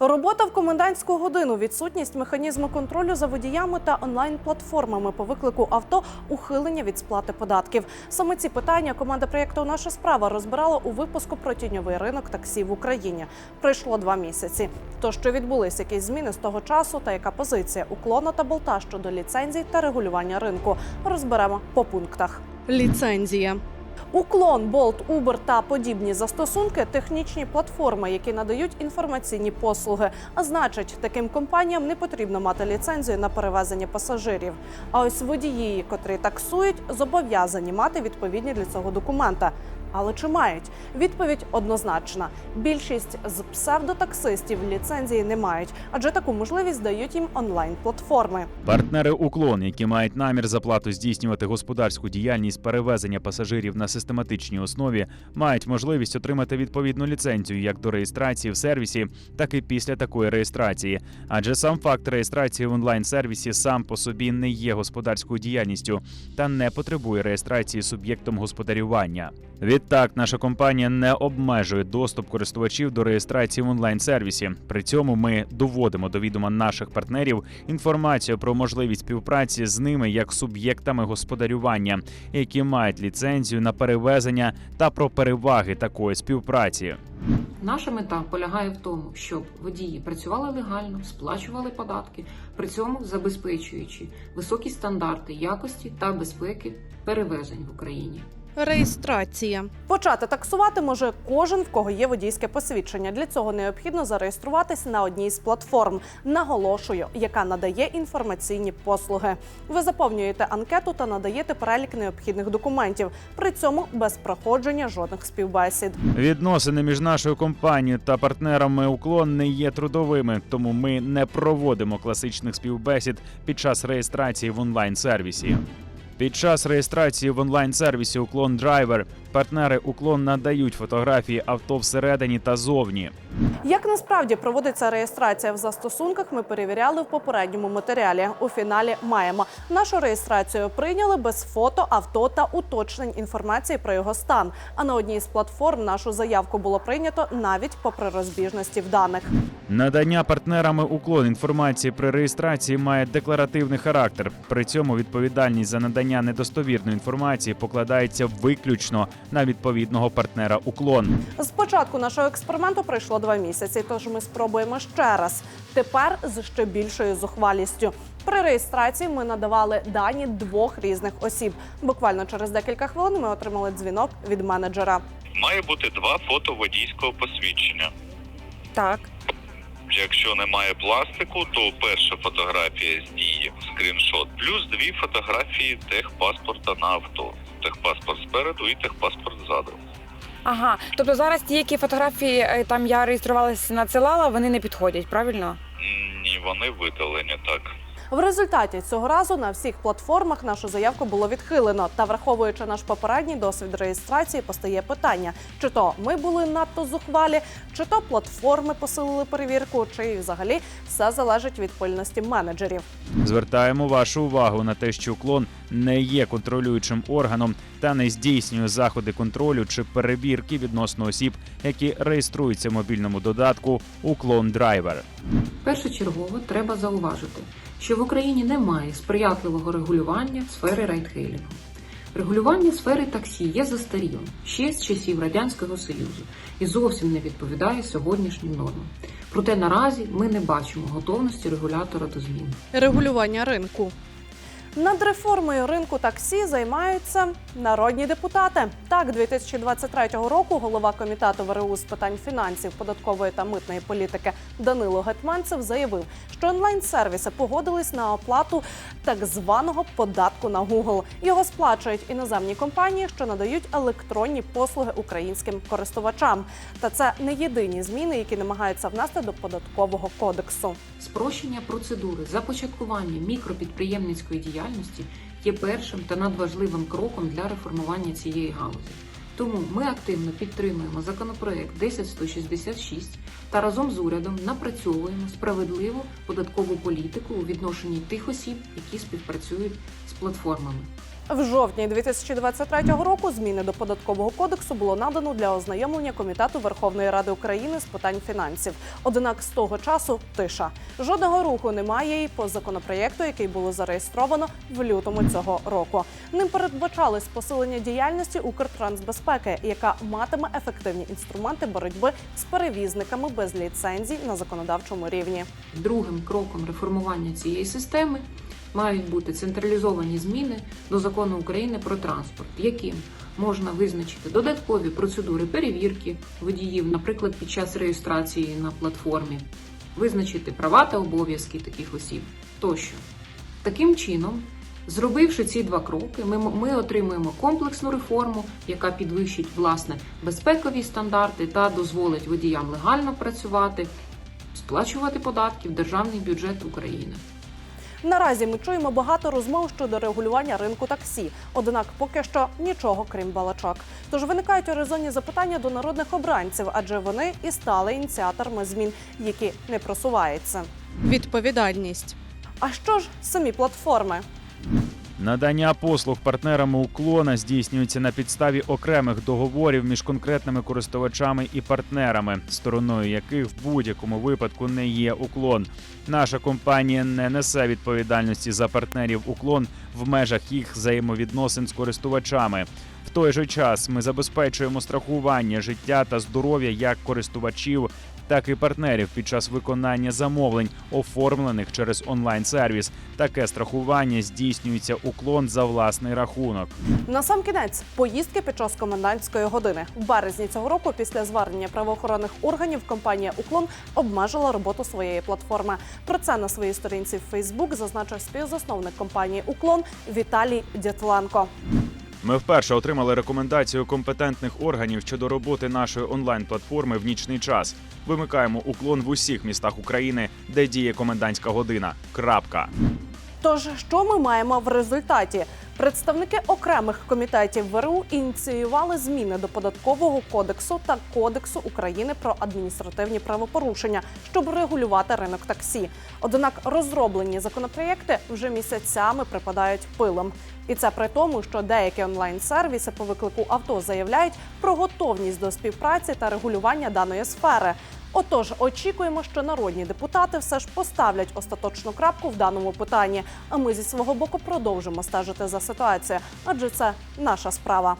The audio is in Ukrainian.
Робота в комендантську годину, відсутність механізму контролю за водіями та онлайн-платформами по виклику авто, ухилення від сплати податків. Саме ці питання команда проєкту Наша справа розбирала у випуску про тіньовий ринок таксі в Україні. Пройшло два місяці. То що відбулись якісь зміни з того часу, та яка позиція уклона та болта щодо ліцензій та регулювання ринку, розберемо по пунктах. Ліцензія. Уклон, Болт, Uber та подібні застосунки технічні платформи, які надають інформаційні послуги. А значить, таким компаніям не потрібно мати ліцензію на перевезення пасажирів. А ось водії, котрі таксують, зобов'язані мати відповідні для цього документа. Але чи мають? Відповідь однозначна. Більшість з псевдотаксистів ліцензії не мають, адже таку можливість дають їм онлайн-платформи. Партнери уклон, які мають намір за плату здійснювати господарську діяльність перевезення пасажирів на систематичній основі, мають можливість отримати відповідну ліцензію як до реєстрації в сервісі, так і після такої реєстрації. Адже сам факт реєстрації в онлайн-сервісі сам по собі не є господарською діяльністю та не потребує реєстрації суб'єктом господарювання. Відтак, наша компанія не обмежує доступ користувачів до реєстрації в онлайн-сервісі. При цьому ми доводимо до відома наших партнерів інформацію про можливість співпраці з ними як суб'єктами господарювання, які мають ліцензію на перевезення та про переваги такої співпраці. Наша мета полягає в тому, щоб водії працювали легально, сплачували податки, при цьому забезпечуючи високі стандарти якості та безпеки перевезень в Україні. Реєстрація почати таксувати може кожен, в кого є водійське посвідчення. Для цього необхідно зареєструватись на одній з платформ. Наголошую, яка надає інформаційні послуги. Ви заповнюєте анкету та надаєте перелік необхідних документів. При цьому без проходження жодних співбесід. Відносини між нашою компанією та партнерами уклон не є трудовими, тому ми не проводимо класичних співбесід під час реєстрації в онлайн-сервісі. Під час реєстрації в онлайн-сервісі Уклон Драйвер партнери уклон надають фотографії авто всередині та зовні. Як насправді проводиться реєстрація в застосунках, ми перевіряли в попередньому матеріалі. У фіналі маємо нашу реєстрацію прийняли без фото, авто та уточнень інформації про його стан. А на одній з платформ нашу заявку було прийнято навіть попри розбіжності в даних. Надання партнерами уклон інформації при реєстрації має декларативний характер. При цьому відповідальність за надання недостовірної інформації покладається виключно на відповідного партнера уклон. З початку нашого експерименту пройшло два місяці, тож ми спробуємо ще раз. Тепер з ще більшою зухвалістю. При реєстрації ми надавали дані двох різних осіб. Буквально через декілька хвилин ми отримали дзвінок від менеджера. Має бути два фото водійського посвідчення. Так. Якщо немає пластику, то перша фотографія з дії, скріншот, плюс дві фотографії техпаспорта на авто. Техпаспорт спереду і техпаспорт ззаду. Ага, тобто зараз ті, які фотографії е, там я реєструвалася, надсилала, вони не підходять, правильно? Ні, вони видалені так. В результаті цього разу на всіх платформах нашу заявку було відхилено. Та враховуючи наш попередній досвід реєстрації, постає питання: чи то ми були надто зухвалі, чи то платформи посилили перевірку, чи взагалі все залежить від пильності менеджерів. Звертаємо вашу увагу на те, що уклон не є контролюючим органом та не здійснює заходи контролю чи перевірки відносно осіб, які реєструються в мобільному додатку Уклон Драйвер. Першочергово треба зауважити, що в Україні немає сприятливого регулювання сфери райдхейлінгу. Регулювання сфери таксі є застарілим ще з часів Радянського Союзу і зовсім не відповідає сьогоднішнім нормам. Проте наразі ми не бачимо готовності регулятора до змін. Регулювання ринку. Над реформою ринку таксі займаються народні депутати. Так, 2023 року голова комітету ВРУ з питань фінансів, податкової та митної політики Данило Гетманцев заявив, що онлайн-сервіси погодились на оплату так званого податку на Google. Його сплачують іноземні компанії, що надають електронні послуги українським користувачам. Та це не єдині зміни, які намагаються внести до податкового кодексу. Спрощення процедури започаткування мікропідприємницької діяльності є першим та надважливим кроком для реформування цієї галузі. Тому ми активно підтримуємо законопроект 10166 та разом з урядом напрацьовуємо справедливу податкову політику у відношенні тих осіб, які співпрацюють з платформами. В жовтні 2023 року зміни до податкового кодексу було надано для ознайомлення комітету Верховної Ради України з питань фінансів. Однак з того часу тиша. Жодного руху немає і по законопроєкту, який було зареєстровано в лютому цього року. Ним передбачалось посилення діяльності Укртрансбезпеки, яка матиме ефективні інструменти боротьби з перевізниками без ліцензій на законодавчому рівні. Другим кроком реформування цієї системи мають бути централізовані зміни до закону України про транспорт, яким можна визначити додаткові процедури перевірки водіїв, наприклад, під час реєстрації на платформі, визначити права та обов'язки таких осіб тощо. Таким чином, зробивши ці два кроки, ми, ми отримуємо комплексну реформу, яка підвищить власне безпекові стандарти та дозволить водіям легально працювати, сплачувати податки в державний бюджет України. Наразі ми чуємо багато розмов щодо регулювання ринку таксі. Однак поки що нічого крім балачок. Тож виникають резонні запитання до народних обранців, адже вони і стали ініціаторами змін, які не просуваються. Відповідальність. А що ж самі платформи? Надання послуг партнерами уклона здійснюється на підставі окремих договорів між конкретними користувачами і партнерами, стороною яких в будь-якому випадку не є уклон. Наша компанія не несе відповідальності за партнерів уклон в межах їх взаємовідносин з користувачами. В той же час ми забезпечуємо страхування життя та здоров'я як користувачів, так і партнерів під час виконання замовлень, оформлених через онлайн-сервіс. Таке страхування здійснюється уклон за власний рахунок. Насамкінець поїздки під час комендантської години в березні цього року, після звернення правоохоронних органів, компанія Уклон обмежила роботу своєї платформи. Про це на своїй сторінці в Фейсбук зазначив співзасновник компанії Уклон Віталій Дятленко. Ми вперше отримали рекомендацію компетентних органів щодо роботи нашої онлайн-платформи в нічний час. Вимикаємо уклон в усіх містах України, де діє комендантська година. Крапка. Тож, що ми маємо в результаті? Представники окремих комітетів ВРУ ініціювали зміни до податкового кодексу та кодексу України про адміністративні правопорушення, щоб регулювати ринок таксі. Однак розроблені законопроєкти вже місяцями припадають пилом. І це при тому, що деякі онлайн-сервіси по виклику авто заявляють про готовність до співпраці та регулювання даної сфери. Отож, очікуємо, що народні депутати все ж поставлять остаточну крапку в даному питанні. А ми зі свого боку продовжимо стежити за ситуацією, адже це наша справа.